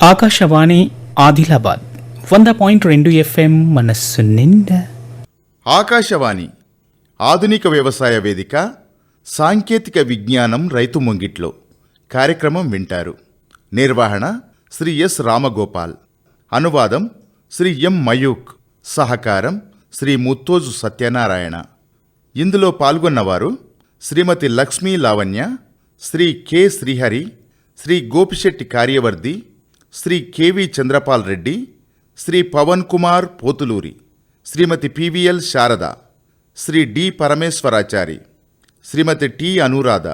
ఆకాశవాణి ఆదిలాబాద్ వంద పాయింట్ రెండు ఎఫ్ఎం మనస్సు నిండా. ఆకాశవాణి ఆధునిక వ్యవసాయ వేదిక సాంకేతిక విజ్ఞానం రైతు ముంగిట్లో కార్యక్రమం వింటారు. నిర్వహణ శ్రీ ఎస్ రామగోపాల్. అనువాదం శ్రీ ఎం మయూక్. సహకారం శ్రీ ముత్తోజు సత్యనారాయణ. ఇందులో పాల్గొన్నవారు శ్రీమతి Lakshmi Lavanya Shri K Srihari Shri Gopisetty Karyavardhi Sri KV Chandrapal Reddy Sri Pavan Kumar Pothuluri Srimathi PVL Sarada Sri D Parameswarachari Srimathi T Anuradha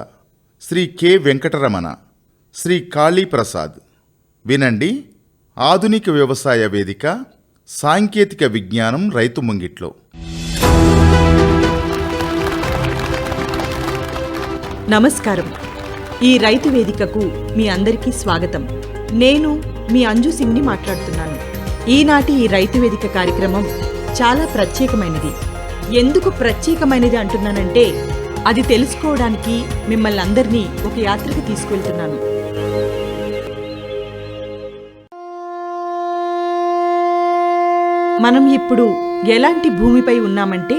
Sri K Venkataramana Sri Kaliprasad వినండి ఆధునిక వ్యవసాయ వేదిక సాంకేతిక విజ్ఞానం రైతు ముంగిట్లో. నమస్కారం. ఈ రైతు వేదికకు మీ అందరికీ స్వాగతం. నేను మీ అంజు సింగ్ని మాట్లాడుతున్నాను. ఈనాటి ఈ రైతు వేదిక కార్యక్రమం చాలా ప్రత్యేకమైనది. ఎందుకు ప్రత్యేకమైనది అంటున్నానంటే అది తెలుసుకోవడానికి మిమ్మల్ని అందరినీ ఒక యాత్రకు తీసుకెళ్తున్నాను. మనం ఇప్పుడు ఎలాంటి భూమిపై ఉన్నామంటే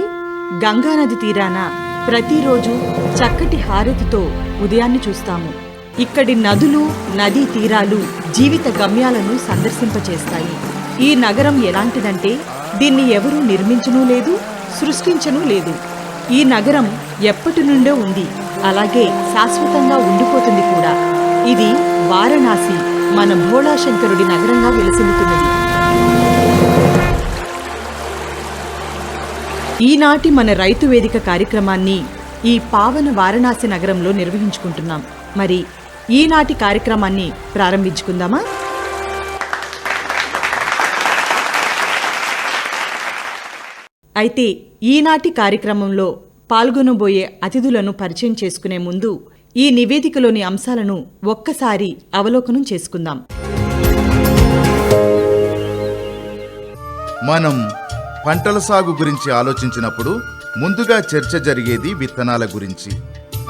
గంగానది తీరాన ప్రతిరోజు చక్కటి హారతితో ఉదయాన్ని చూస్తాము. ఇక్కడి నదులు నదీ తీరాలు జీవిత గమ్యాలను సందర్శింపచేస్తాయి. ఈ నగరం ఎలాంటిదంటే దీన్ని ఎవరూ నిర్మించనూ లేదు సృష్టించనూ లేదు. ఈ నగరం ఎప్పటి నుండో ఉంది. అలాగే శాశ్వతంగా ఉండిపోతుంది కూడా. ఇది వారణాసి మన భోళాశంకరుడి నగరంగా విలసిల్లుతున్నది. ఈనాటి మన రైతు వేదిక కార్యక్రమాన్ని ఈ పావన వారణాసి నగరంలో నిర్వహించుకుంటున్నాం. మరి ఈనాటి కార్యక్రమాన్ని ప్రారంభించుకుందామా? అయితే ఈనాటి కార్యక్రమంలో పాల్గొనబోయే అతిథులను పరిచయం చేసుకునే ముందు ఈ నివేదికలోని అంశాలను ఒక్కసారి అవలోకనం చేసుకుందాం. మనం పంటల సాగు గురించి ఆలోచించినప్పుడు ముందుగా చర్చ జరిగేది విత్తనాల గురించి.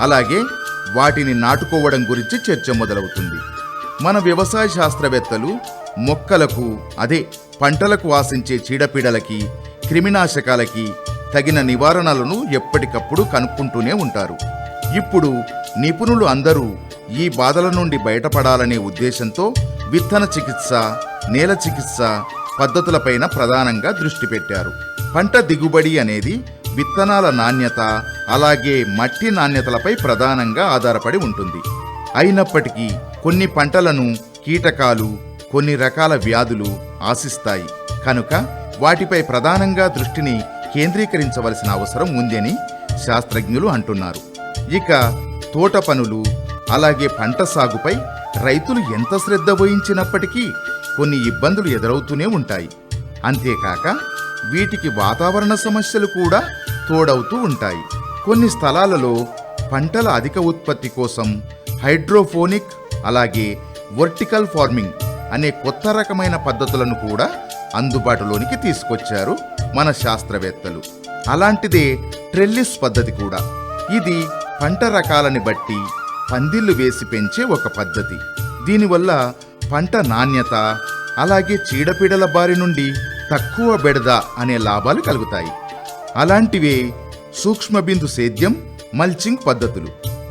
అలాగే వాటిని నాటుకోవడం గురించి చర్చ మొదలవుతుంది. మన వ్యవసాయ శాస్త్రవేత్తలు మొక్కలకు అదే పంటలకు ఆశించే చీడపీడలకి క్రిమినాశకాలకి తగిన నివారణలను ఎప్పటికప్పుడు కనుక్కుంటూనే ఉంటారు. ఇప్పుడు నిపుణులు అందరూ ఈ బాధల నుండి బయటపడాలనే ఉద్దేశంతో విత్తన చికిత్స నేల చికిత్స పద్ధతులపైన ప్రధానంగా దృష్టి పెట్టారు. పంట దిగుబడి అనేది విత్తనాల నాణ్యత అలాగే మట్టి నాణ్యతలపై ప్రధానంగా ఆధారపడి ఉంటుంది. అయినప్పటికీ కొన్ని పంటలను కీటకాలు కొన్ని రకాల వ్యాధులు ఆశిస్తాయి. కనుక వాటిపై ప్రధానంగా దృష్టిని కేంద్రీకరించవలసిన అవసరం ఉందని శాస్త్రజ్ఞులు అంటున్నారు. ఇక తోట పనులు అలాగే పంట సాగుపై రైతులు ఎంత శ్రద్ధ వహించినప్పటికీ కొన్ని ఇబ్బందులు ఎదురవుతూనే ఉంటాయి. అంతేకాక వీటికి వాతావరణ సమస్యలు కూడా తోడవుతూ ఉంటాయి. కొన్ని స్థలాలలో పంటల అధిక ఉత్పత్తి కోసం హైడ్రోఫోనిక్ అలాగే వర్టికల్ ఫార్మింగ్ అనే కొత్త రకమైన పద్ధతులను కూడా అందుబాటులోనికి తీసుకొచ్చారు మన శాస్త్రవేత్తలు. అలాంటిదే ట్రెల్లిస్ పద్ధతి కూడా. ఇది పంట రకాలని బట్టి పందిళ్ళు వేసి పెంచే ఒక పద్ధతి. దీనివల్ల పంట నాణ్యత అలాగే చీడపీడల బారి నుండి తక్కువ బెడద అనే లాభాలు కలుగుతాయి. అలాంటివే సూక్ష్మబిందు సేద్యం మల్చింగ్ పద్ధతులు.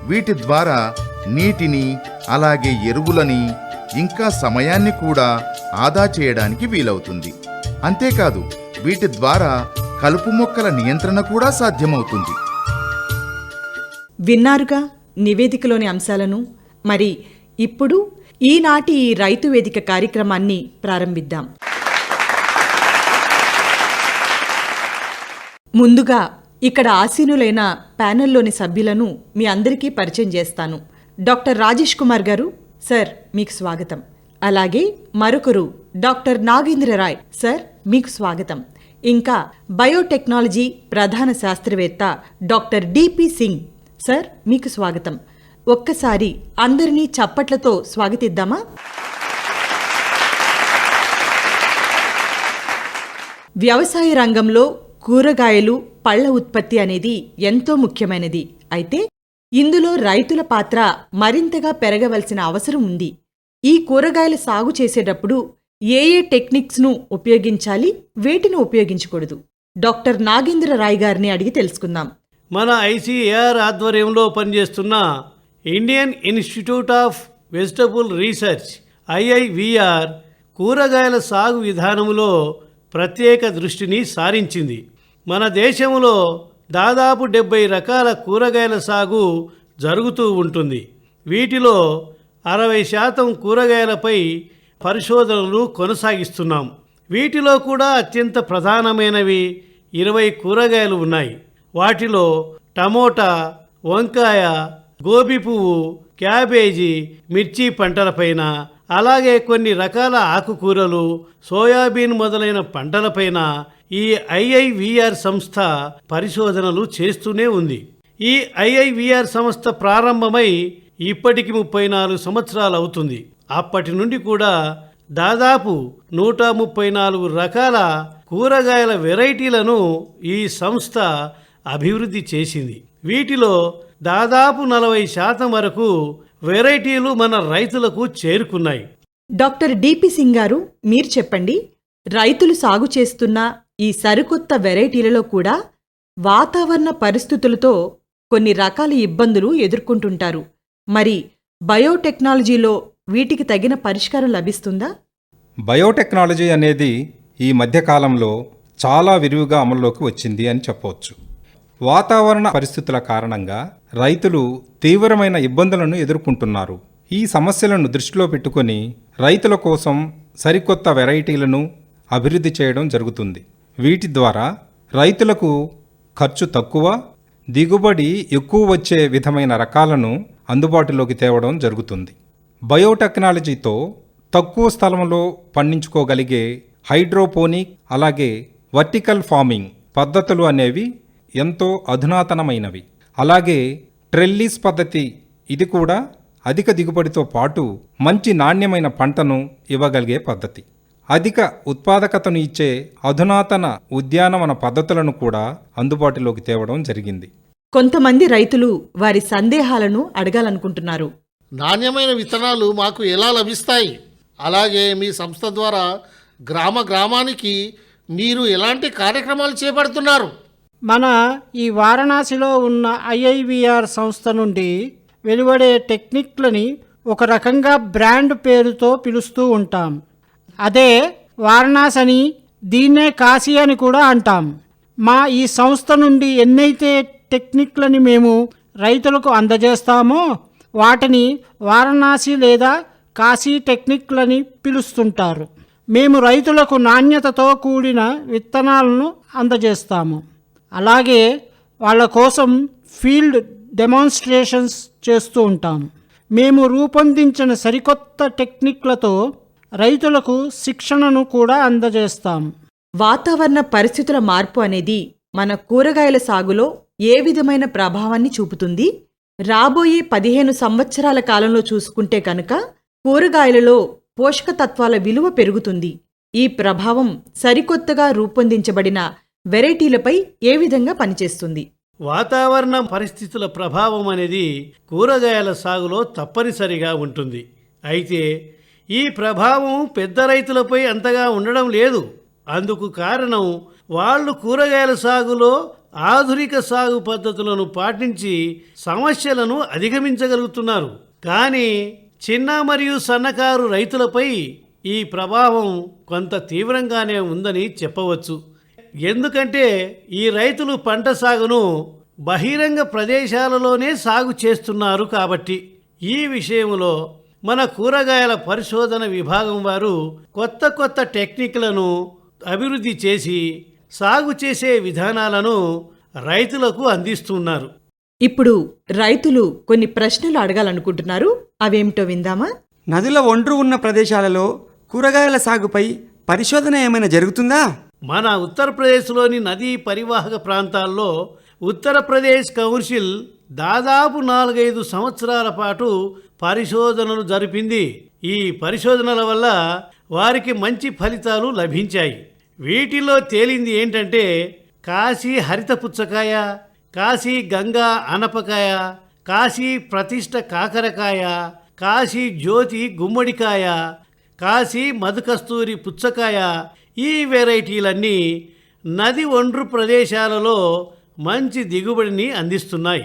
వీటి ద్వారా నీటిని అలాగే ఎరువులని ఇంకా సమయాన్ని కూడా ఆదా చేయడానికి వీలవుతుంది. అంతేకాదు వీటి ద్వారా కలుపు మొక్కల నియంత్రణ కూడా సాధ్యమవుతుంది. విన్నారుగా నివేదికలోని అంశాలను? మరి ఇప్పుడు ఈనాటి ఈ రైతు వేదిక కార్యక్రమాన్ని ప్రారంభిద్దాం. ముందుగా ఇక్కడ ఆసీనులైన ప్యానెల్లోని సభ్యులను మీ అందరికీ పరిచయం చేస్తాను. డాక్టర్ రాజేష్ కుమార్ గారు సార్ మీకు స్వాగతం. అలాగే మరొకరు డాక్టర్ నాగేంద్ర రాయ్ సార్ మీకు స్వాగతం. ఇంకా బయోటెక్నాలజీ ప్రధాన శాస్త్రవేత్త డాక్టర్ డిపి సింగ్ సార్ మీకు స్వాగతం. ఒక్కసారి అందరినీ చప్పట్లతో స్వాగతిద్దామా? వ్యవసాయ రంగంలో కూరగాయలు పళ్ళ ఉత్పత్తి అనేది ఎంతో ముఖ్యమైనది. అయితే ఇందులో రైతుల పాత్ర మరింతగా పెరగవలసిన అవసరం ఉంది. ఈ కూరగాయల సాగు చేసేటప్పుడు ఏ ఏ టెక్నిక్స్ను ఉపయోగించాలి వేటిని ఉపయోగించకూడదు? డాక్టర్ నాగేంద్ర రాయ్ గారిని అడిగి తెలుసుకుందాం. మన ఐసీఏఆర్ ఆధ్వర్యంలో పనిచేస్తున్న Indian institute of vegetable research IIVR కూరగాయల సాగు విధానంలో ప్రత్యేక దృష్టిని సారించింది. మన దేశంలో దాదాపు డెబ్బై రకాల కూరగాయల సాగు జరుగుతూ ఉంటుంది. వీటిలో అరవై శాతం కూరగాయలపై పరిశోధనలు కొనసాగిస్తున్నాం. వీటిలో కూడా అత్యంత ప్రధానమైనవి ఇరవై కూరగాయలు ఉన్నాయి. వాటిలో టమోటా వంకాయ గోబీ పువ్వు క్యాబేజీ మిర్చి పంటలపైన అలాగే కొన్ని రకాల ఆకుకూరలు సోయాబీన్ మొదలైన పంటలపైన ఈ ఐఐవిఆర్ సంస్థ పరిశోధనలు చేస్తూనే ఉంది. ఈ ఐఐవిఆర్ సంస్థ ప్రారంభమై ఇప్పటికి ముప్పై నాలుగు సంవత్సరాలు అవుతుంది. అప్పటి నుండి కూడా దాదాపు నూట ముప్పై నాలుగు రకాల కూరగాయల వెరైటీలను ఈ సంస్థ అభివృద్ధి చేసింది. వీటిలో దాదాపు నలభై శాతం వరకు వెరైటీలు మన రైతులకు చేరుకున్నాయి. డాక్టర్ డిపి సింగ్ గారు మీరు చెప్పండి రైతులు సాగు చేస్తున్న ఈ సరికొత్త వెరైటీలలో కూడా వాతావరణ పరిస్థితులతో కొన్ని రకాల ఇబ్బందులు ఎదుర్కొంటుంటారు. మరి బయోటెక్నాలజీలో వీటికి తగిన పరిష్కారం లభిస్తుందా? బయోటెక్నాలజీ అనేది ఈ మధ్యకాలంలో చాలా విరివిగా అమల్లోకి వచ్చింది అని చెప్పవచ్చు. వాతావరణ పరిస్థితుల కారణంగా రైతులు తీవ్రమైన ఇబ్బందులను ఎదుర్కొంటున్నారు. ఈ సమస్యలను దృష్టిలో పెట్టుకొని రైతుల కోసం సరికొత్త వెరైటీలను అభివృద్ధి చేయడం జరుగుతుంది. వీటి ద్వారా రైతులకు ఖర్చు తక్కువ దిగుబడి ఎక్కువ వచ్చే విధమైన రకాలను అందుబాటులోకి తేవడం జరుగుతుంది. బయోటెక్నాలజీతో తక్కువ స్థలంలో పండించుకోగలిగే హైడ్రోపోనిక్ అలాగే వర్టికల్ ఫార్మింగ్ పద్ధతులు అనేవి ఎంతో అధునాతనమైనవి. అలాగే ట్రెల్లీస్ పద్ధతి ఇది కూడా అధిక దిగుబడితో పాటు మంచి నాణ్యమైన పంటను ఇవ్వగలిగే పద్ధతి. అధిక ఉత్పాదకతను ఇచ్చే అధునాతన ఉద్యానవన పద్ధతులను కూడా అందుబాటులోకి తేవడం జరిగింది. కొంతమంది రైతులు వారి సందేహాలను అడగాలనుకుంటున్నారు. నాణ్యమైన విత్తనాలు మాకు ఎలా లభిస్తాయి? అలాగే మీ సంస్థ ద్వారా గ్రామ గ్రామానికి మీరు ఎలాంటి కార్యక్రమాలు చేపడుతున్నారు? మన ఈ వారణాసిలో ఉన్న ఐఐవిఆర్ సంస్థ నుండి వెలువడే టెక్నిక్లని ఒక రకంగా బ్రాండ్ పేరుతో పిలుస్తూ ఉంటాం. అదే వారణాసి అని దీన్నే కాశీ అని కూడా అంటాం. మా ఈ సంస్థ నుండి ఎన్నైతే టెక్నిక్లని మేము రైతులకు అందజేస్తామో వాటిని వారణాసి లేదా కాశీ టెక్నిక్లని పిలుస్తుంటారు. మేము రైతులకు నాణ్యతతో కూడిన విత్తనాలను అందజేస్తాము. అలాగే వాళ్ళ కోసం ఫీల్డ్ డెమాన్స్ట్రేషన్స్ చేస్తూ ఉంటాము మేము రూపొందించిన సరికొత్త టెక్నిక్లతో రైతులకు శిక్షణను కూడా అందజేస్తాం. వాతావరణ పరిస్థితుల మార్పు అనేది మన కూరగాయల సాగులో ఏ విధమైన ప్రభావాన్ని చూపుతుంది? రాబోయే పదిహేను సంవత్సరాల కాలంలో చూసుకుంటే కనుక కూరగాయలలో పోషకతత్వాల విలువ పెరుగుతుంది. ఈ ప్రభావం సరికొత్తగా రూపొందించబడిన వెరైటీలపై ఏ విధంగా పనిచేస్తుంది? వాతావరణ పరిస్థితుల ప్రభావం అనేది కూరగాయల సాగులో తప్పనిసరిగా ఉంటుంది. అయితే ఈ ప్రభావం పెద్ద రైతులపై అంతగా ఉండడం లేదు. అందుకు కారణం వాళ్ళు కూరగాయల సాగులో ఆధునిక సాగు పద్ధతులను పాటించి సమస్యలను అధిగమించగలుగుతున్నారు. కానీ చిన్న మరియు సన్నకారు రైతులపై ఈ ప్రభావం కొంత తీవ్రంగానే ఉందని చెప్పవచ్చు. ఎందుకంటే ఈ రైతులు పంట సాగును బహిరంగ ప్రదేశాలలోనే సాగు చేస్తున్నారు కాబట్టి ఈ విషయంలో మన కూరగాయల పరిశోధన విభాగం వారు కొత్త కొత్త టెక్నిక్లను అభివృద్ధి చేసి సాగు చేసే విధానాలను రైతులకు అందిస్తున్నారు. ఇప్పుడు రైతులు కొన్ని ప్రశ్నలు అడగాలనుకుంటున్నారు. అవేమిటో విందామా? నదుల ఒండ్రు ఉన్న ప్రదేశాలలో కూరగాయల సాగుపై పరిశోధన ఏమైనా జరుగుతుందా? మన ఉత్తరప్రదేశ్లోని నదీ పరివాహక ప్రాంతాల్లో ఉత్తరప్రదేశ్ కౌన్సిల్ దాదాపు నాలుగైదు సంవత్సరాల పాటు పరిశోధనలు జరిపింది. ఈ పరిశోధనల వల్ల వారికి మంచి ఫలితాలు లభించాయి. వీటిలో తేలింది ఏంటంటే కాశీ హరిత పుచ్చకాయ కాశీ గంగా అనపకాయ కాశీ ప్రతిష్ట కాకరకాయ కాశీ జ్యోతి గుమ్మడికాయ కాశీ మధుకస్తూరి పుచ్చకాయ ఈ వెరైటీలన్నీ నది ఒండ్రు ప్రదేశాలలో మంచి దిగుబడిని అందిస్తున్నాయి.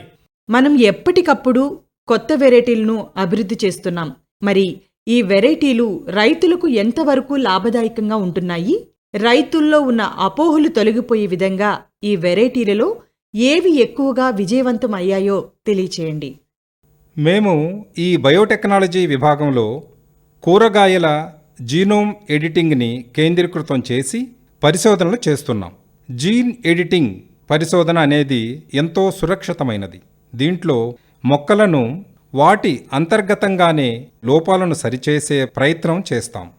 మనం ఎప్పటికప్పుడు కొత్త వెరైటీలను అభివృద్ధి చేస్తున్నాం. మరి ఈ వెరైటీలు రైతులకు ఎంతవరకు లాభదాయకంగా ఉంటున్నాయి? రైతుల్లో ఉన్న అపోహలు తొలగిపోయే విధంగా ఈ వెరైటీలలో ఏవి ఎక్కువగా విజయవంతం అయ్యాయో తెలియచేయండి. మేము ఈ బయోటెక్నాలజీ విభాగంలో కూరగాయల జీనోమ్ ఎడిటింగ్ని కేంద్రీకృతం చేసి పరిశోధనలు చేస్తున్నాం. జీన్ ఎడిటింగ్ పరిశోధన అనేది ఎంతో సురక్షితమైనది. దీంట్లో మొక్కలను వాటి అంతర్గతంగానే లోపాలను సరిచేసే ప్రయత్నం చేస్తాం.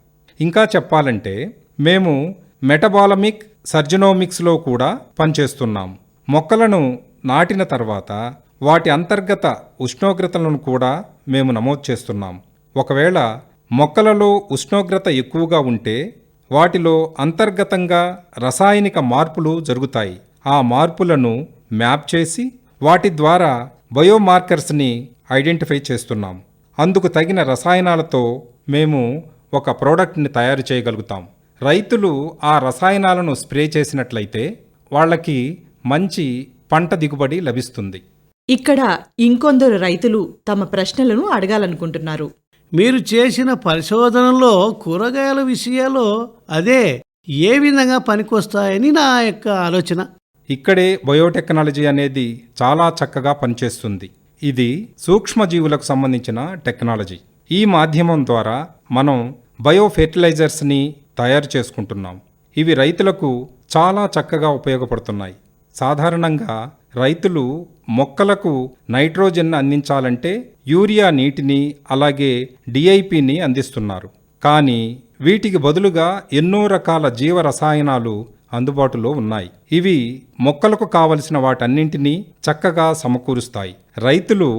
ఇంకా చెప్పాలంటే మేము మెటబాలమిక్ సర్జనోమిక్స్లో కూడా పనిచేస్తున్నాం. మొక్కలను నాటిన తర్వాత వాటి అంతర్గత ఉష్ణోగ్రతలను కూడా మేము నమోదు చేస్తున్నాం. ఒకవేళ మొక్కలలో ఉష్ణోగ్రత ఎక్కువగా ఉంటే వాటిలో అంతర్గతంగా రసాయనిక మార్పులు జరుగుతాయి. ఆ మార్పులను మ్యాప్ చేసి వాటి ద్వారా బయోమార్కర్స్ని ఐడెంటిఫై చేస్తున్నాం. అందుకు తగిన రసాయనాలతో మేము ఒక ప్రోడక్ట్ని తయారు చేయగలుగుతాం. రైతులు ఆ రసాయనాలను స్ప్రే చేసినట్లయితే వాళ్ళకి మంచి పంట దిగుబడి లభిస్తుంది. ఇక్కడ ఇంకొందరు రైతులు తమ ప్రశ్నలను అడగాలనుకుంటున్నారు. మీరు చేసిన పరిశోధనలో కూరగాయల విషయాల్లో అదే ఏ విధంగా పనికొస్తాయని నా యొక్క ఆలోచన. ఇక్కడే బయోటెక్నాలజీ అనేది చాలా చక్కగా పనిచేస్తుంది. ఇది సూక్ష్మజీవులకు సంబంధించిన టెక్నాలజీ. ఈ మాధ్యమం ద్వారా మనం బయో ఫెర్టిలైజర్స్ని తయారు చేసుకుంటున్నాం. ఇవి రైతులకు చాలా చక్కగా ఉపయోగపడుతున్నాయి. సాధారణంగా రైతులు మొక్కలకు నైట్రోజన్ అందించాలంటే యూరియా నీటిని అలాగే డిఐపిని అందిస్తున్నారు. కానీ వీటికి బదులుగా ఎన్నో రకాల జీవ రసాయనాలు అందుబాటులో ఉన్నాయి. ఇవి మొక్కలకు కావలసిన వాటన్నింటినీ చక్కగా సమకూరుస్తాయి. రైతులు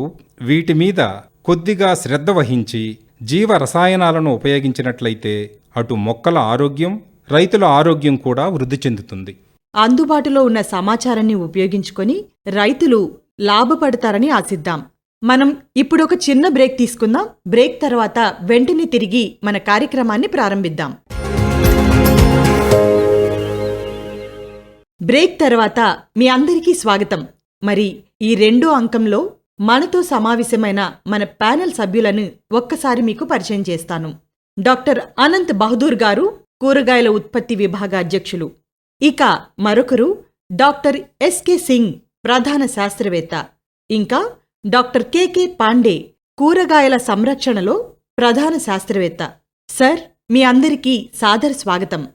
వీటి మీద కొద్దిగా శ్రద్ధ వహించి జీవ రసాయనాలను ఉపయోగించినట్లయితే అటు మొక్కల ఆరోగ్యం రైతుల ఆరోగ్యం కూడా వృద్ధి చెందుతుంది. అందుబాటులో ఉన్న సమాచారాన్ని ఉపయోగించుకొని రైతులు లాభపడతారని ఆశిద్దాం. మనం ఇప్పుడు ఒక చిన్న బ్రేక్ తీసుకుందాం. బ్రేక్ తర్వాత వెంటనే తిరిగి మన కార్యక్రమాన్ని ప్రారంభిద్దాం. బ్రేక్ తర్వాత మీ అందరికీ స్వాగతం. మరి ఈ రెండో అంకంలో మనతో సమావేశమైన మన ప్యానెల్ సభ్యులను ఒక్కసారి మీకు పరిచయం చేస్తాను. డాక్టర్ అనంత్ బహదూర్ గారు కూరగాయల ఉత్పత్తి విభాగ అధ్యక్షులు. ఇక మరొకరు డాక్టర్ ఎస్కే సింగ్ ప్రధాన శాస్త్రవేత్త. ఇంకా డాక్టర్ కెకే పాండే కూరగాయల సంరక్షణలో ప్రధాన శాస్త్రవేత్త. సార్ మీ అందరికీ సాదర స్వాగతం.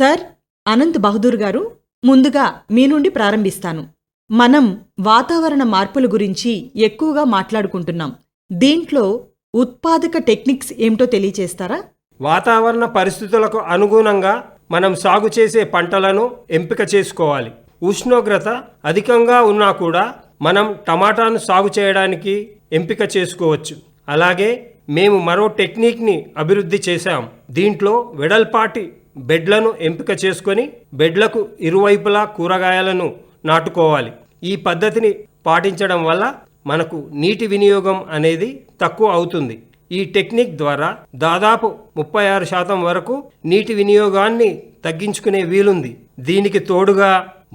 సార్ అనంత్ బహదూర్ గారు ముందుగా మీ నుండి ప్రారంభిస్తాను. మనం వాతావరణ మార్పుల గురించి ఎక్కువగా మాట్లాడుకుంటున్నాం. దీంట్లో ఉత్పాదక టెక్నిక్స్ ఏమిటో తెలియచేస్తారా? వాతావరణ పరిస్థితులకు అనుగుణంగా మనం సాగు చేసే పంటలను ఎంపిక చేసుకోవాలి. ఉష్ణోగ్రత అధికంగా ఉన్నా కూడా మనం టమాటాను సాగు చేయడానికి ఎంపిక చేసుకోవచ్చు. అలాగే మేము మరో టెక్నిక్ని అభివృద్ధి చేశాం. దీంట్లో వెడల్పాటి బెడ్లను ఎంపిక చేసుకొని బెడ్లకు ఇరువైపులా కూరగాయలను నాటుకోవాలి. ఈ పద్ధతిని పాటించడం వల్ల మనకు నీటి వినియోగం అనేది తక్కువ అవుతుంది. ఈ టెక్నిక్ ద్వారా దాదాపు ముప్పై ఆరు శాతం వరకు నీటి వినియోగాన్ని తగ్గించుకునే వీలుంది. దీనికి తోడుగా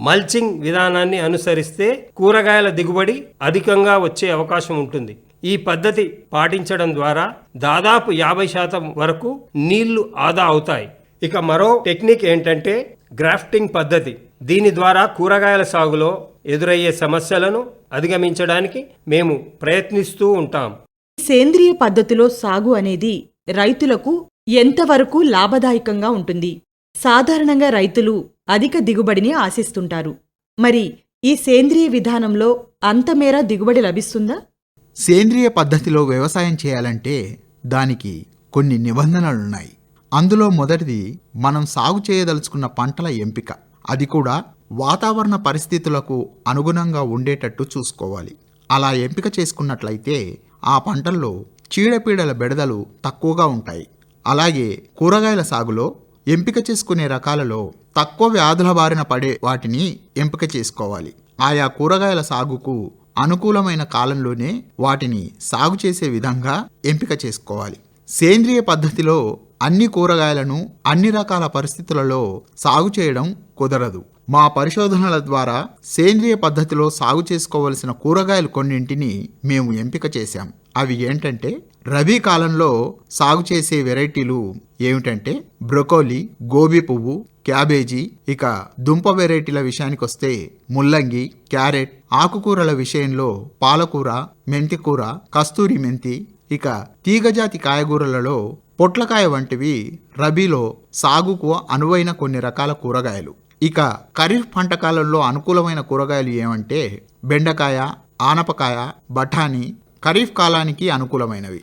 మల్చింగ్ విధానాన్ని అనుసరిస్తే కూరగాయల దిగుబడి అధికంగా వచ్చే అవకాశం ఉంటుంది. ఈ పద్ధతి పాటించడం ద్వారా దాదాపు యాభై శాతం వరకు నీళ్ళు ఆదా అవుతాయి. ఇక మరో టెక్నిక్ ఏంటంటే గ్రాఫ్టింగ్ పద్ధతి. దీని ద్వారా కూరగాయల సాగులో ఎదురయ్యే సమస్యలను అధిగమించడానికి మేము ప్రయత్నిస్తూ ఉంటాం. సేంద్రియ పద్ధతిలో సాగు అనేది రైతులకు ఎంతవరకు లాభదాయకంగా ఉంటుంది? సాధారణంగా రైతులు అధిక దిగుబడిని ఆశిస్తుంటారు. మరి ఈ సేంద్రియ విధానంలో అంతమేర దిగుబడి లభిస్తుందా? సేంద్రియ పద్ధతిలో వ్యవసాయం చేయాలంటే దానికి కొన్ని నిబంధనలున్నాయి. అందులో మొదటిది మనం సాగు చేయదలుచుకున్న పంటల ఎంపిక. అది కూడా వాతావరణ పరిస్థితులకు అనుగుణంగా ఉండేటట్టు చూసుకోవాలి. అలా ఎంపిక చేసుకున్నట్లయితే ఆ పంటల్లో చీడపీడల బెడదలు తక్కువగా ఉంటాయి. అలాగే కూరగాయల సాగులో ఎంపిక చేసుకునే రకాలలో తక్కువ వ్యాధుల బారిన పడే వాటిని ఎంపిక చేసుకోవాలి. ఆయా కూరగాయల సాగుకు అనుకూలమైన కాలంలోనే వాటిని సాగు చేసే విధంగా ఎంపిక చేసుకోవాలి. సేంద్రియ పద్ధతిలో అన్ని కూరగాయలను అన్ని రకాల పరిస్థితులలో సాగు చేయడం కుదరదు. మా పరిశోధనల ద్వారా సేంద్రియ పద్ధతిలో సాగు చేసుకోవలసిన కూరగాయలు కొన్నింటిని మేము ఎంపిక చేశాం. అవి ఏంటంటే రబీ కాలంలో సాగు చేసే వెరైటీలు ఏమిటంటే బ్రొకోలీ గోబీ పువ్వు క్యాబేజీ ఇక దుంప వెరైటీల విషయానికి వస్తే ముల్లంగి క్యారెట్ ఆకుకూరల విషయంలో పాలకూర మెంతికూర కస్తూరి మెంతి ఇక తీగజాతి కాయగూరలలో పొట్లకాయ వంటివి రబీలో సాగుకు అనువైన కొన్ని రకాల కూరగాయలు. ఇక ఖరీఫ్ పంట కాలంలో అనుకూలమైన కూరగాయలు ఏమంటే బెండకాయ ఆనపకాయ బఠానీ ఖరీఫ్ కాలానికి అనుకూలమైనవి.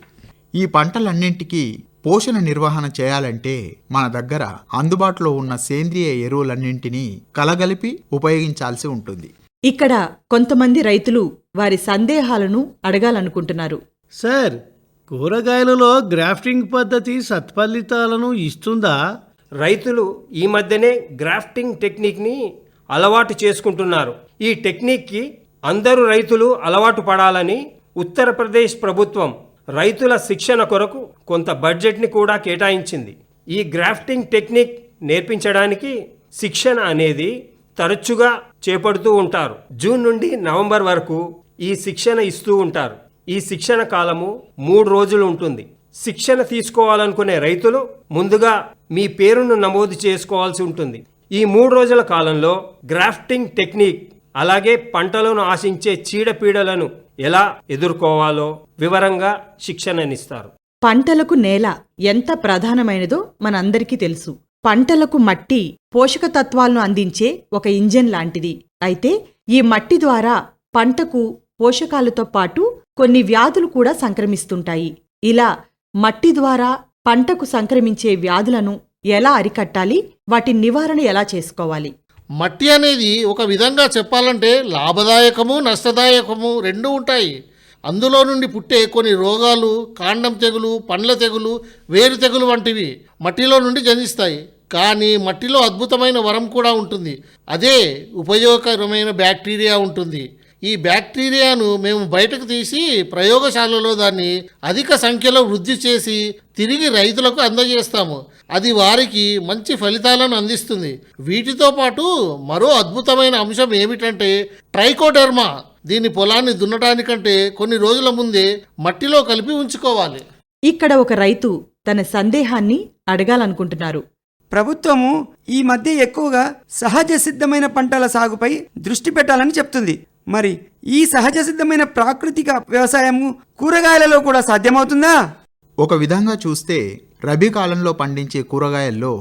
ఈ పంటలన్నింటికీ పోషణ నిర్వహణ చేయాలంటే మన దగ్గర అందుబాటులో ఉన్న సేంద్రియ ఎరువులన్నింటినీ కలగలిపి ఉపయోగించాల్సి ఉంటుంది. ఇక్కడ కొంతమంది రైతులు వారి సందేహాలను అడగాలనుకుంటున్నారు. సార్ కూరగాయలలో గ్రాఫ్టింగ్ పద్ధతి సత్ఫలితాలను ఇస్తుందా? రైతులు ఈ మధ్యనే గ్రాఫ్టింగ్ టెక్నిక్ని అలవాటు చేసుకుంటున్నారు. ఈ టెక్నిక్కి అందరూ రైతులు అలవాటు పడాలని ఉత్తరప్రదేశ్ ప్రభుత్వం రైతుల శిక్షణ కొరకు కొంత బడ్జెట్ని కూడా కేటాయించింది. ఈ గ్రాఫ్టింగ్ టెక్నిక్ నేర్పించడానికి శిక్షణ అనేది తరచుగా చేపడుతూ ఉంటారు. జూన్ నుండి నవంబర్ వరకు ఈ శిక్షణ ఇస్తూ ఉంటారు. ఈ శిక్షణ కాలము మూడు రోజులు ఉంటుంది. శిక్షణ తీసుకోవాలనుకునే రైతులు ముందుగా మీ పేరును నమోదు చేసుకోవాల్సి ఉంటుంది. ఈ మూడు రోజుల కాలంలో గ్రాఫ్టింగ్ టెక్నిక్ అలాగే పంటలను ఆశించే చీడపీడలను ఎలా ఎదుర్కోవాలో వివరంగా శిక్షణనిస్తారు. పంటలకు నేల ఎంత ప్రధానమైనదో మనందరికీ తెలుసు. పంటలకు మట్టి పోషక తత్వాలను అందించే ఒక ఇంజన్ లాంటిది. అయితే ఈ మట్టి ద్వారా పంటకు పోషకాలతో పాటు కొన్ని వ్యాధులు కూడా సంక్రమిస్తుంటాయి. ఇలా మట్టి ద్వారా పంటకు సంక్రమించే వ్యాధులను ఎలా అరికట్టాలి? వాటి నివారణ ఎలా చేసుకోవాలి? మట్టి అనేది ఒక విధంగా చెప్పాలంటే లాభదాయకము నష్టదాయకము రెండు ఉంటాయి. అందులో నుండి పుట్టే కొన్ని రోగాలు కాండం తెగులు పండ్ల తెగులు వేరు తెగులు వంటివి మట్టిలో నుండి జనిస్తాయి కానీ మట్టిలో అద్భుతమైన వరం కూడా ఉంటుంది. అదే ఉపయోగకరమైన బ్యాక్టీరియా ఉంటుంది. ఈ బ్యాక్టీరియాను మేము బయటకు తీసి ప్రయోగశాలలో దాన్ని అధిక సంఖ్యలో వృద్ధి చేసి తిరిగి రైతులకు అందజేస్తాము. అది వారికి మంచి ఫలితాలను అందిస్తుంది. వీటితో పాటు మరో అద్భుతమైన అంశం ఏమిటంటే ట్రైకోడెర్మా దీని పొలాన్ని దున్నటానికంటే కొన్ని రోజుల ముందే మట్టిలో కలిపి ఉంచుకోవాలి. ఇక్కడ ఒక రైతు తన సందేహాన్ని అడగాలనుకుంటున్నారు. ప్రభుత్వము ఈ మధ్య ఎక్కువగా సహజ సిద్ధమైన పంటల సాగుపై దృష్టి పెట్టాలని చెప్తుంది. మరి ఈ సహజ సిద్ధమైన ప్రాకృతిక వ్యవసాయము కూరగాయలలో కూడా సాధ్యమవుతుందా? ఒక విధంగా చూస్తే రబీ కాలంలో పండించే కూరగాయల్లో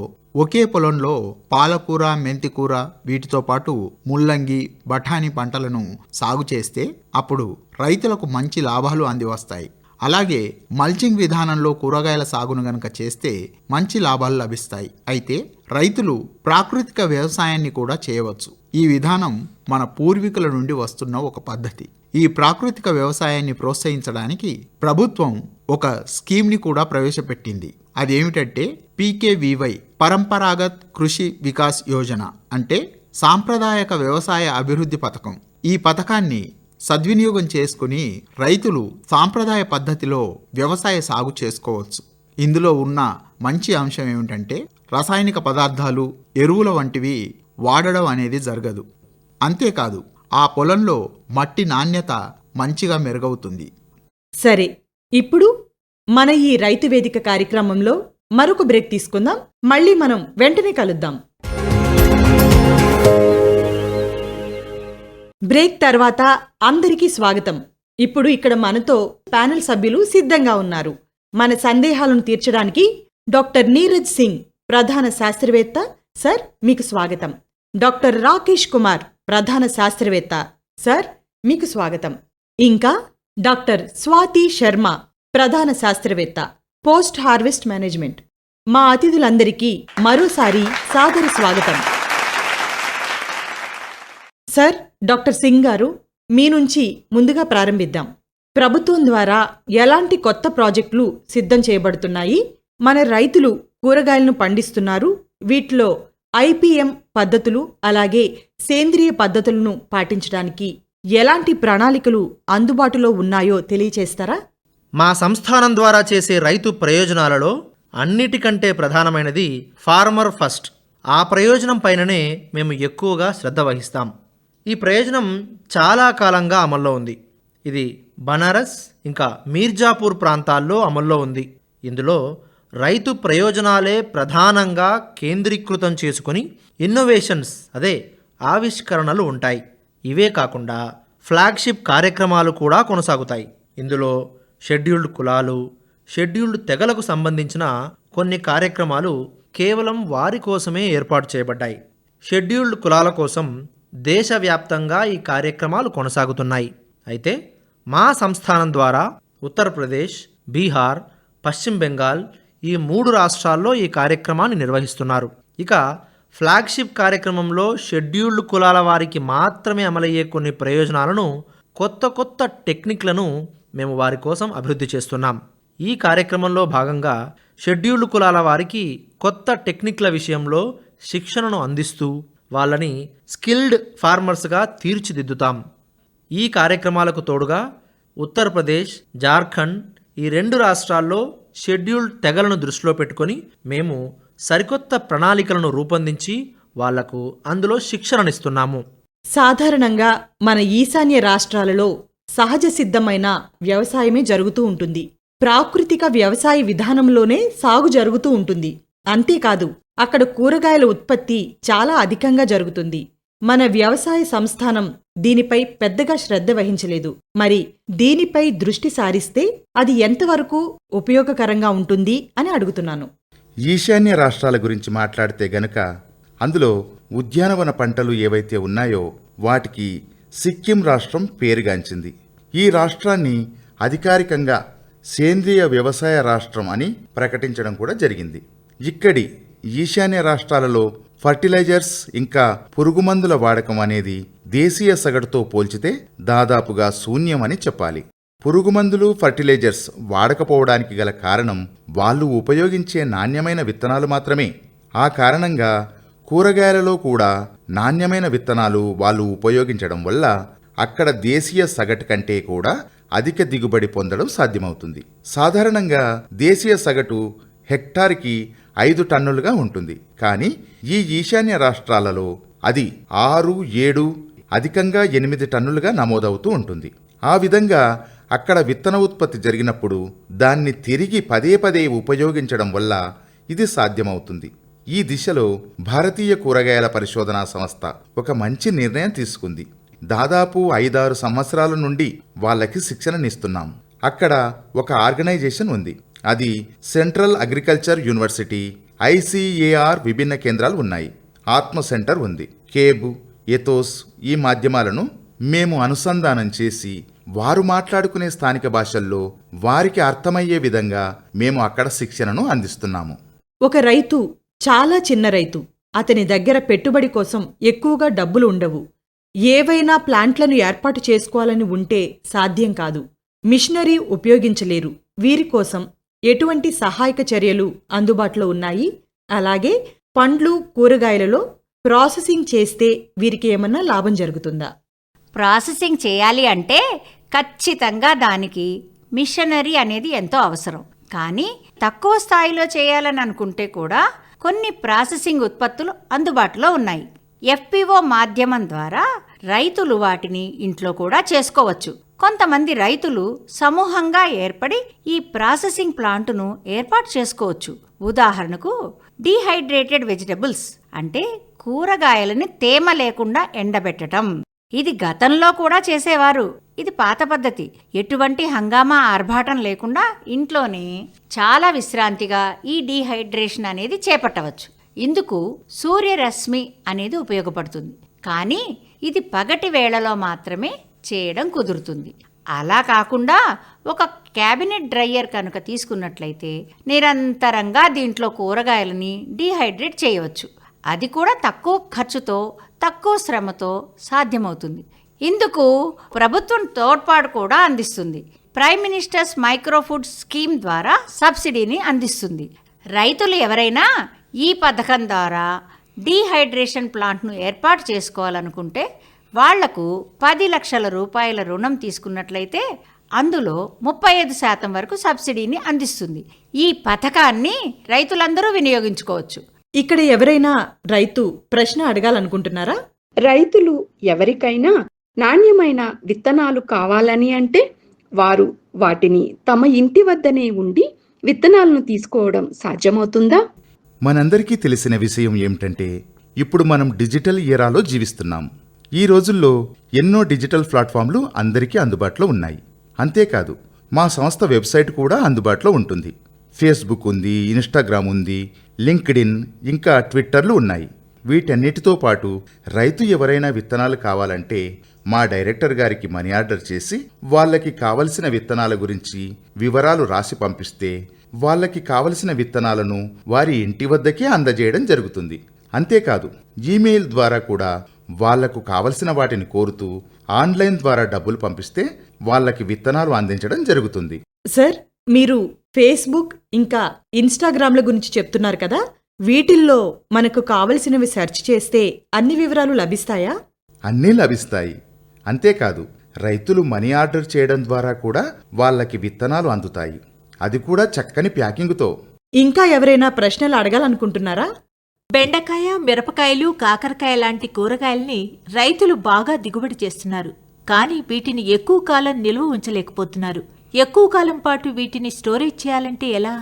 ఒకే పొలంలో పాలకూర మెంతికూర వీటితో పాటు ముల్లంగి బఠానీ పంటలను సాగు చేస్తే అప్పుడు రైతులకు మంచి లాభాలు అంది వస్తాయి అలాగే మల్చింగ్ విధానంలో కూరగాయల సాగును గనక చేస్తే మంచి లాభాలు లభిస్తాయి. అయితే రైతులు ప్రాకృతిక వ్యవసాయాన్ని కూడా చేయవచ్చు. ఈ విధానం మన పూర్వీకుల నుండి వస్తున్న ఒక పద్ధతి. ఈ ప్రాకృతిక వ్యవసాయాన్ని ప్రోత్సహించడానికి ప్రభుత్వం ఒక స్కీమ్ని కూడా ప్రవేశపెట్టింది. అదేమిటంటే పీకేవివై పరంపరాగత్ కృషి వికాస్ యోజన అంటే సాంప్రదాయక వ్యవసాయ అభివృద్ధి పథకం. ఈ పథకాన్ని సద్వినియోగం చేసుకుని రైతులు సాంప్రదాయ పద్ధతిలో వ్యవసాయ సాగు చేసుకోవచ్చు. ఇందులో ఉన్న మంచి అంశం ఏమిటంటే రసాయనిక పదార్థాలు ఎరువుల వంటివి వాడడం అనేది జరగదు. అంతేకాదు ఆ పొలంలో మట్టి నాణ్యత మంచిగా మెరుగవుతుంది. సరే ఇప్పుడు మన ఈ రైతు వేదిక కార్యక్రమంలో మరొక బ్రేక్ తీసుకుందాం. మళ్ళీ మనం వెంటనే కలుద్దాం. బ్రేక్ తర్వాత అందరికీ స్వాగతం. ఇప్పుడు ఇక్కడ మనతో ప్యానెల్ సభ్యులు సిద్ధంగా ఉన్నారు. మన సందేహాలను తీర్చడానికి డాక్టర్ నీరజ్ సింగ్ ప్రధాన శాస్త్రవేత్త. సార్ మీకు స్వాగతం. డాక్టర్ రాకేష్ కుమార్ ప్రధాన శాస్త్రవేత్త. సార్ మీకు స్వాగతం. ఇంకా డాక్టర్ స్వాతి శర్మ ప్రధాన శాస్త్రవేత్త. Post harvest management. మా అతిథులందరికీ మరోసారి సాదర స్వాగతం. సార్ డాక్టర్ సింగ్ గారు మీ నుంచి ముందుగా ప్రారంభిద్దాం. ప్రభుత్వం ద్వారా ఎలాంటి కొత్త ప్రాజెక్టులు సిద్ధం చేయబడుతున్నాయి? మన రైతులు కూరగాయలను పండిస్తున్నారు. వీటిలో ఐపీఎం పద్ధతులు అలాగే సేంద్రియ పద్ధతులను పాటించడానికి ఎలాంటి ప్రణాళికలు అందుబాటులో ఉన్నాయో తెలియచేస్తారా? మా సంస్థానం ద్వారా చేసే రైతు ప్రయోజనాలలో అన్నిటికంటే ప్రధానమైనది ఫార్మర్ ఫస్ట్. ఆ ప్రయోజనం పైననే మేము ఎక్కువగా శ్రద్ధ వహిస్తాం. ఈ ప్రయోజనం చాలా కాలంగా అమల్లో ఉంది. ఇది బనారస్ ఇంకా మీర్జాపూర్ ప్రాంతాల్లో అమల్లో ఉంది. ఇందులో రైతు ప్రయోజనాలే ప్రధానంగా కేంద్రీకృతం చేసుకొని ఇన్నోవేషన్స్ అదే ఆవిష్కరణలు ఉంటాయి. ఇవే కాకుండా ఫ్లాగ్షిప్ కార్యక్రమాలు కూడా కొనసాగుతాయి. ఇందులో షెడ్యూల్డ్ కులాలు షెడ్యూల్డ్ తెగలకు సంబంధించిన కొన్ని కార్యక్రమాలు కేవలం వారి కోసమే ఏర్పాటు చేయబడ్డాయి. షెడ్యూల్డ్ కులాల కోసం దేశవ్యాప్తంగా ఈ కార్యక్రమాలు కొనసాగుతున్నాయి. అయితే మా సంస్థానం ద్వారా ఉత్తరప్రదేశ్ బీహార్ పశ్చిమ బెంగాల్ ఈ మూడు రాష్ట్రాల్లో ఈ కార్యక్రమాన్ని నిర్వహిస్తున్నారు. ఇక ఫ్లాగ్షిప్ కార్యక్రమంలో షెడ్యూల్డ్ కులాల వారికి మాత్రమే అమలయ్యే కొన్ని ప్రయోజనాలను కొత్త కొత్త టెక్నిక్లను మేము వారి కోసం అభివృద్ధి చేస్తున్నాం. ఈ కార్యక్రమంలో భాగంగా షెడ్యూల్డ్ కులాల వారికి కొత్త టెక్నిక్ల విషయంలో శిక్షణను అందిస్తూ వాళ్ళని స్కిల్డ్ ఫార్మర్స్గా తీర్చిదిద్దుతాం. ఈ కార్యక్రమాలకు తోడుగా ఉత్తరప్రదేశ్ జార్ఖండ్ ఈ రెండు రాష్ట్రాల్లో షెడ్యూల్డ్ తెగలను దృష్టిలో పెట్టుకొని మేము సరికొత్త ప్రణాళికలను రూపొందించి వాళ్ళకు అందులో శిక్షణనిస్తున్నాము. సాధారణంగా మన ఈశాన్య రాష్ట్రాలలో సహజ సిద్ధమైన వ్యవసాయమే జరుగుతూ ఉంటుంది. ప్రాకృతిక వ్యవసాయ విధానంలోనే సాగు జరుగుతూ ఉంటుంది. అంతేకాదు అక్కడ కూరగాయల ఉత్పత్తి చాలా అధికంగా జరుగుతుంది. మన వ్యవసాయ సంస్థానం దీనిపై పెద్దగా శ్రద్ధ వహించలేదు. మరి దీనిపై దృష్టి సారిస్తే అది ఎంతవరకు ఉపయోగకరంగా ఉంటుంది అని అడుగుతున్నాను. ఈశాన్య రాష్ట్రాల గురించి మాట్లాడితే గనక అందులో ఉద్యానవన పంటలు ఏవైతే ఉన్నాయో వాటికి సిక్కిం రాష్ట్రం పేరుగాంచింది. ఈ రాష్ట్రాన్ని అధికారికంగా సేంద్రియ వ్యవసాయ రాష్ట్రం అని ప్రకటించడం కూడా జరిగింది. ఇక్కడి ఈశాన్య రాష్ట్రాలలో ఫర్టిలైజర్స్ ఇంకా పురుగుమందుల వాడకం అనేది దేశీయ సగటుతో పోల్చితే దాదాపుగా శూన్యమని చెప్పాలి. పురుగుమందులు ఫర్టిలైజర్స్ వాడకపోవడానికి గల కారణం వాళ్ళు ఉపయోగించే నాణ్యమైన విత్తనాలు మాత్రమే. ఆ కారణంగా కూరగాయలలో కూడా నాణ్యమైన విత్తనాలు వాళ్ళు ఉపయోగించడం వల్ల అక్కడ దేశీయ సగటు కంటే కూడా అధిక దిగుబడి పొందడం సాధ్యమవుతుంది. సాధారణంగా దేశీయ సగటు హెక్టార్కి ఐదు టన్నులుగా ఉంటుంది. కానీ ఈ ఈశాన్య రాష్ట్రాలలో అది ఆరు ఏడు అధికంగా ఎనిమిది టన్నులుగా నమోదవుతూ ఉంటుంది. ఆ విధంగా అక్కడ విత్తన ఉత్పత్తి జరిగినప్పుడు దాన్ని తిరిగి పదే పదే ఉపయోగించడం వల్ల ఇది సాధ్యమవుతుంది. ఈ దిశలో భారతీయ కూరగాయల పరిశోధనా సంస్థ ఒక మంచి నిర్ణయం తీసుకుంది. దాదాపు ఐదారు సంవత్సరాల నుండి వాళ్ళకి శిక్షణనిస్తున్నాం. అక్కడ ఒక ఆర్గనైజేషన్ ఉంది. అది సెంట్రల్ అగ్రికల్చర్ యూనివర్సిటీ ఐసిఏఆర్ విభిన్న కేంద్రాలు ఉన్నాయి. ఆత్మ సెంటర్ ఉంది. కేబు ఎథోస్ ఈ మాధ్యమాలను మేము అనుసంధానం చేసి వారు మాట్లాడుకునే స్థానిక భాషల్లో వారికి అర్థమయ్యే విధంగా మేము అక్కడ శిక్షణను అందిస్తున్నాము. ఒక రైతు చాలా చిన్న రైతు అతని దగ్గర పెట్టుబడి కోసం ఎక్కువగా డబ్బులు ఉండవు. ఏవైనా ప్లాంట్లను ఏర్పాటు చేసుకోవాలని ఉంటే సాధ్యం కాదు. మిషనరీ ఉపయోగించలేరు. వీరి కోసం ఎటువంటి సహాయక చర్యలు అందుబాటులో ఉన్నాయి? అలాగే పండ్లు కూరగాయలలో ప్రాసెసింగ్ చేస్తే వీరికి ఏమన్నా లాభం జరుగుతుందా? ప్రాసెసింగ్ చేయాలి అంటే ఖచ్చితంగా దానికి మిషనరీ అనేది ఎంతో అవసరం. కానీ తక్కువ స్థాయిలో చేయాలని అనుకుంటే కూడా కొన్ని ప్రాసెసింగ్ ఉత్పత్తులు అందుబాటులో ఉన్నాయి. ఎఫ్పిఓ మాధ్యమం ద్వారా రైతులు వాటిని ఇంట్లో కూడా చేసుకోవచ్చు. కొంతమంది రైతులు సమూహంగా ఏర్పడి ఈ ప్రాసెసింగ్ ప్లాంటును ఏర్పాటు చేసుకోవచ్చు. ఉదాహరణకు డీహైడ్రేటెడ్ వెజిటబుల్స్ అంటే కూరగాయలని తేమ లేకుండా ఎండబెట్టడం ఇది గతంలో కూడా చేసేవారు. ఇది పాత పద్ధతి. ఎటువంటి హంగామా ఆర్భాటం లేకుండా ఇంట్లోనే చాలా విశ్రాంతిగా ఈ డీహైడ్రేషన్ అనేది చేపట్టవచ్చు. ఇందుకు సూర్యరశ్మి అనేది ఉపయోగపడుతుంది. కానీ ఇది పగటి వేళలో మాత్రమే చేయడం కుదురుతుంది. అలా కాకుండా ఒక క్యాబినెట్ డ్రయ్యర్ కనుక తీసుకున్నట్లయితే నిరంతరంగా దీంట్లో కూరగాయలని డీహైడ్రేట్ చేయవచ్చు. అది కూడా తక్కువ ఖర్చుతో తక్కువ శ్రమతో సాధ్యమవుతుంది. ఇందుకు ప్రభుత్వం తోడ్పాటు కూడా అందిస్తుంది. Prime ministers micro food scheme ద్వారా సబ్సిడీని అందిస్తుంది. రైతులు ఎవరైనా ఈ పథకం ద్వారా డీహైడ్రేషన్ ప్లాంట్ను ఏర్పాటు చేసుకోవాలనుకుంటే వాళ్ళకు పది లక్షల రూపాయల రుణం తీసుకున్నట్లయితే అందులో ముప్పై ఐదు శాతం వరకు సబ్సిడీని అందిస్తుంది. ఈ పథకాన్ని రైతులందరూ వినియోగించుకోవచ్చు. ఇక్కడ ఎవరైనా రైతు ప్రశ్న అడగాలనుకుంటున్నారా? రైతులు ఎవరికైనా నాణ్యమైన విత్తనాలు కావాలని అంటే వారు వాటిని తమ ఇంటి వద్దనే ఉండి విత్తనాలను తీసుకోవడం సాధ్యమవుతుందా? మనందరికీ తెలిసిన విషయం ఏమిటంటే ఇప్పుడు మనం డిజిటల్ ఏరాలో జీవిస్తున్నాం. ఈ రోజుల్లో ఎన్నో డిజిటల్ ప్లాట్ఫామ్లు అందరికీ అందుబాటులో ఉన్నాయి. అంతేకాదు మా సంస్థ వెబ్సైట్ కూడా అందుబాటులో ఉంటుంది. ఫేస్బుక్ ఉంది ఇన్స్టాగ్రామ్ ఉంది లింక్డ్ఇన్ ఇంకా ట్విట్టర్లు ఉన్నాయి. వీటన్నిటితో పాటు రైతు ఎవరైనా విత్తనాలు కావాలంటే మా డైరెక్టర్ గారికి మనీ ఆర్డర్ చేసి వాళ్ళకి కావలసిన విత్తనాల గురించి వివరాలు రాసి పంపిస్తే వాళ్ళకి కావలసిన విత్తనాలను వారి ఇంటి వద్దకే అందజేయడం జరుగుతుంది. అంతేకాదు ఈమెయిల్ ద్వారా కూడా వాళ్ళకు కావలసిన వాటిని కోరుతూ ఆన్లైన్ ద్వారా డబ్బులు పంపిస్తే వాళ్ళకి విత్తనాలు అందించడం జరుగుతుంది. సార్ మీరు ఫేస్బుక్ ఇంకా ఇన్స్టాగ్రామ్ల గురించి చెప్తున్నారు కదా? వీటిల్లో మనకు కావలసినవి సెర్చ్ చేస్తే అన్ని వివరాలు లభిస్తాయా? అన్నీ లభిస్తాయి. అంతేకాదు రైతులు మనీ ఆర్డర్ చేయడం ద్వారా కూడా వాళ్ళకి విత్తనాలు అందుతాయి. అది కూడా చక్కని ప్యాకింగ్తో. ఇంకా ఎవరైనా ప్రశ్నలు అడగాలనుకుంటున్నారా? బెండకాయ మిరపకాయలు కాకరకాయ లాంటి కూరగాయల్ని రైతులు బాగా దిగుబడి చేస్తున్నారు. కానీ వీటిని ఎక్కువ కాలం నిల్వ ఉంచలేకపోతున్నారు. ఎక్కువ కాలం పాటు వీటిని స్టోరేజ్ చేయాలంటే ఎలా?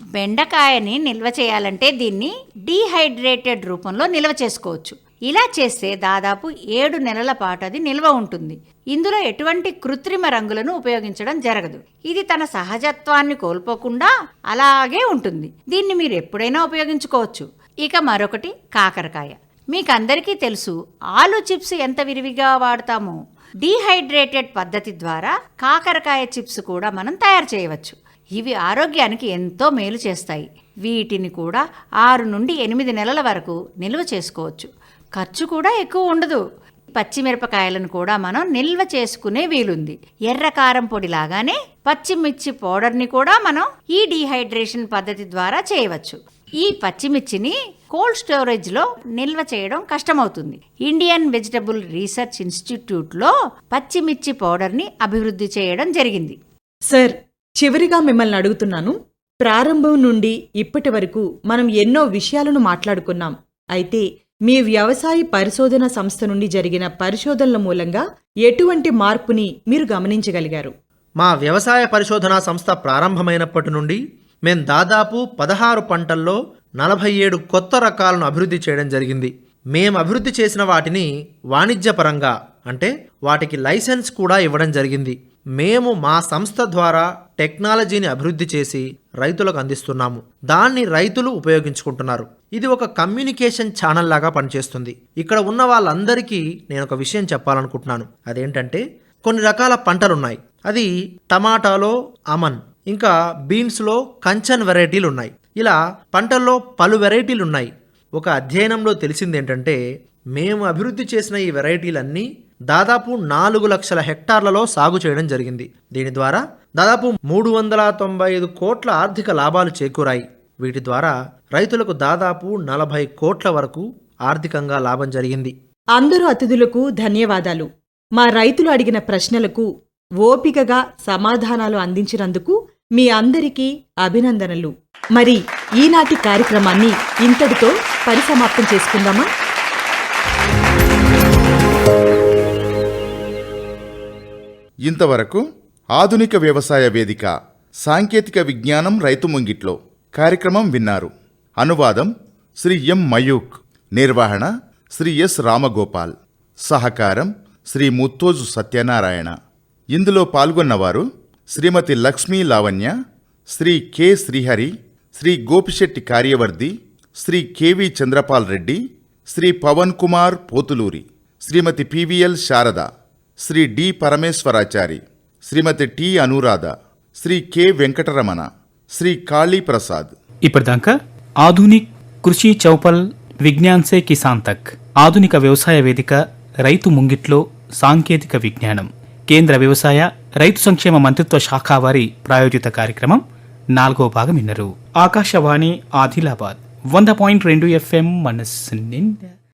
బెండకాయని నిల్వ చేయాలంటే దీన్ని డీహైడ్రేటెడ్ రూపంలో నిల్వ చేసుకోవచ్చు. ఇలా చేస్తే దాదాపు ఏడు నెలల పాటు అది నిల్వ ఉంటుంది. ఇందులో ఎటువంటి కృత్రిమ రంగులను ఉపయోగించడం జరగదు. ఇది తన సహజత్వాన్ని కోల్పోకుండా అలాగే ఉంటుంది. దీన్ని మీరు ఎప్పుడైనా ఉపయోగించుకోవచ్చు. ఇక మరొకటి కాకరకాయ. మీకందరికీ తెలుసు ఆలు చిప్స్ ఎంత విరివిగా వాడతామో. డీహైడ్రేటెడ్ పద్ధతి ద్వారా కాకరకాయ చిప్స్ కూడా మనం తయారు చేయవచ్చు. ఇవి ఆరోగ్యానికి ఎంతో మేలు చేస్తాయి. వీటిని కూడా ఆరు నుండి ఎనిమిది నెలల వరకు నిల్వ చేసుకోవచ్చు. ఖర్చు కూడా ఎక్కువ ఉండదు. పచ్చిమిరపకాయలను కూడా మనం నిల్వ చేసుకునే వీలుంది. ఎర్ర కారం పొడి లాగానే పచ్చిమిర్చి పౌడర్ని కూడా మనం ఈ డీహైడ్రేషన్ పద్ధతి ద్వారా చేయవచ్చు. ఈ పచ్చిమిర్చిని కోల్డ్ స్టోరేజ్లో నిల్వ చేయడం కష్టమవుతుంది. ఇండియన్ వెజిటబుల్ రీసెర్చ్ ఇన్స్టిట్యూట్లో పచ్చిమిర్చి పౌడర్ని అభివృద్ధి చేయడం జరిగింది. సార్ చివరిగా మిమ్మల్ని అడుగుతున్నాను. ప్రారంభం నుండి ఇప్పటి వరకు మనం ఎన్నో విషయాలను మాట్లాడుకున్నాం. అయితే మీ వ్యవసాయ పరిశోధన సంస్థ నుండి జరిగిన పరిశోధనల మూలంగా ఎటువంటి మార్పుని మీరు గమనించగలిగారు? మా వ్యవసాయ పరిశోధనా సంస్థ ప్రారంభమైనప్పటి నుండి మేం దాదాపు పదహారు పంటల్లో నలభై ఏడు కొత్త రకాలను అభివృద్ధి చేయడం జరిగింది. మేం అభివృద్ధి చేసిన వాటిని వాణిజ్యపరంగా అంటే వాటికి లైసెన్స్ కూడా ఇవ్వడం జరిగింది. మేము మా సంస్థ ద్వారా టెక్నాలజీని అభివృద్ధి చేసి రైతులకు అందిస్తున్నాము. దాన్ని రైతులు ఉపయోగించుకుంటున్నారు. ఇది ఒక కమ్యూనికేషన్ ఛానల్ లాగా పనిచేస్తుంది. ఇక్కడ ఉన్న వాళ్ళందరికీ నేను ఒక విషయం చెప్పాలనుకుంటున్నాను. అదేంటంటే కొన్ని రకాల పంటలున్నాయి. అది టమాటాలో అమన్ ఇంకా బీన్స్లో కంచన్ వెరైటీలు ఉన్నాయి. ఇలా పంటల్లో పలు వెరైటీలు ఉన్నాయి. ఒక అధ్యయనంలో తెలిసింది ఏంటంటే మేము అభివృద్ధి చేసిన ఈ వెరైటీలన్నీ దాదాపు నాలుగు లక్షల హెక్టార్లలో సాగు చేయడం జరిగింది. దీని ద్వారా దాదాపు మూడు వందల తొంభై ఐదు కోట్ల ఆర్థిక లాభాలు చేకూరాయి. వీటి ద్వారా రైతులకు దాదాపు నలభై కోట్ల వరకు ఆర్థికంగా లాభం జరిగింది. అందరూ అతిథులకు ధన్యవాదాలు. మా రైతులు అడిగిన ప్రశ్నలకు ఓపికగా సమాధానాలు అందించినందుకు మీ అందరికీ అభినందనలు. మరి ఈనాటి కార్యక్రమాన్ని ఇంతటితో పరిసమాప్తం చేసుకుందామా? ఇంతవరకు ఆధునిక వ్యవసాయ వేదిక సాంకేతిక విజ్ఞానం రైతు ముంగిట్లో కార్యక్రమం విన్నారు. అనువాదం శ్రీ ఎం మయూక్ నిర్వహణ శ్రీ ఎస్ రామగోపాల్ సహకారం శ్రీ ముత్తోజు సత్యనారాయణ. ఇందులో పాల్గొన్నవారు శ్రీమతి Lakshmi Lavanya Shri K Srihari Shri Gopisetty Karyavardhi Sri KV Chandrapal Reddy Sri Pavan Kumar Pothuluri Srimathi PVL Sarada Sri D Parameswarachari Srimathi T Anuradha Sri K Venkataramana Sri Kali Prasad. ఇప్పటిదాకా ఆధునిక్ కృషి చౌపల్ విజ్ఞాన్ సే కిసాన్ తక్ ఆధునిక వ్యవసాయ వేదిక రైతు ముంగిట్లో సాంకేతిక విజ్ఞానం కేంద్ర వ్యవసాయ రైతు సంక్షేమ మంత్రిత్వ శాఖ వారి ప్రాయోజిత కార్యక్రమం నాలుగో భాగం విన్నరు. ఆకాశవాణి ఆదిలాబాద్ వంద పాయింట్ రెండు ఎఫ్ఎం మనస్సు నిండా.